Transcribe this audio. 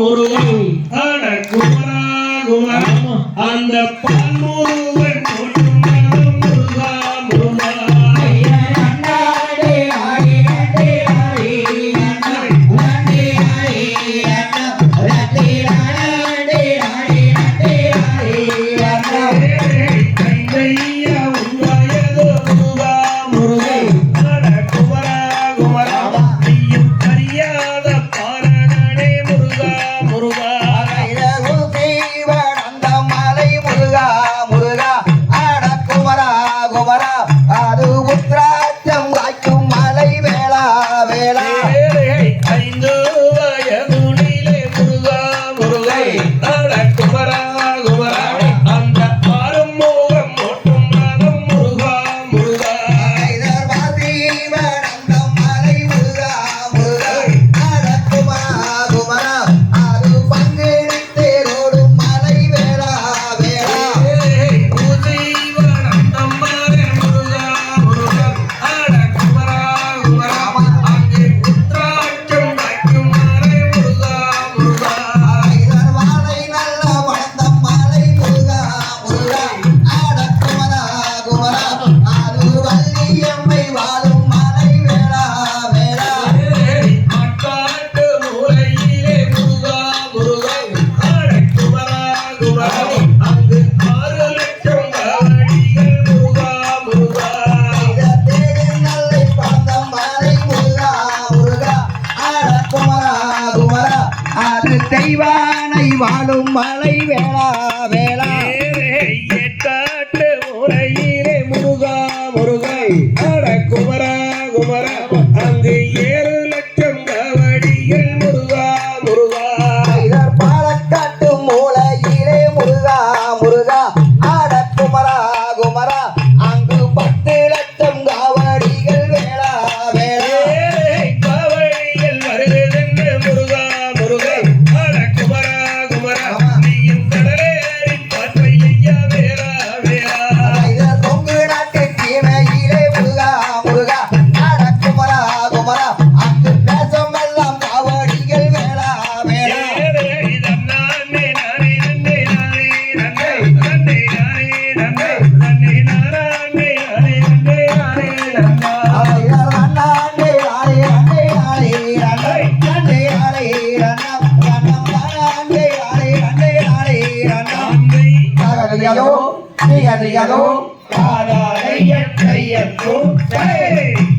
முருகன் அடக்குமராகுமரம் அந்த பன்முரு குமரா குமரா அது தெய்வானை வாழும் மலை வேளா வேளா. காட்டு முறையிலே முருகா முருகை. குமரா குமரா அங்கு ஏ ஜெயதையதோ ராதாரையத்தையோ ஜெய்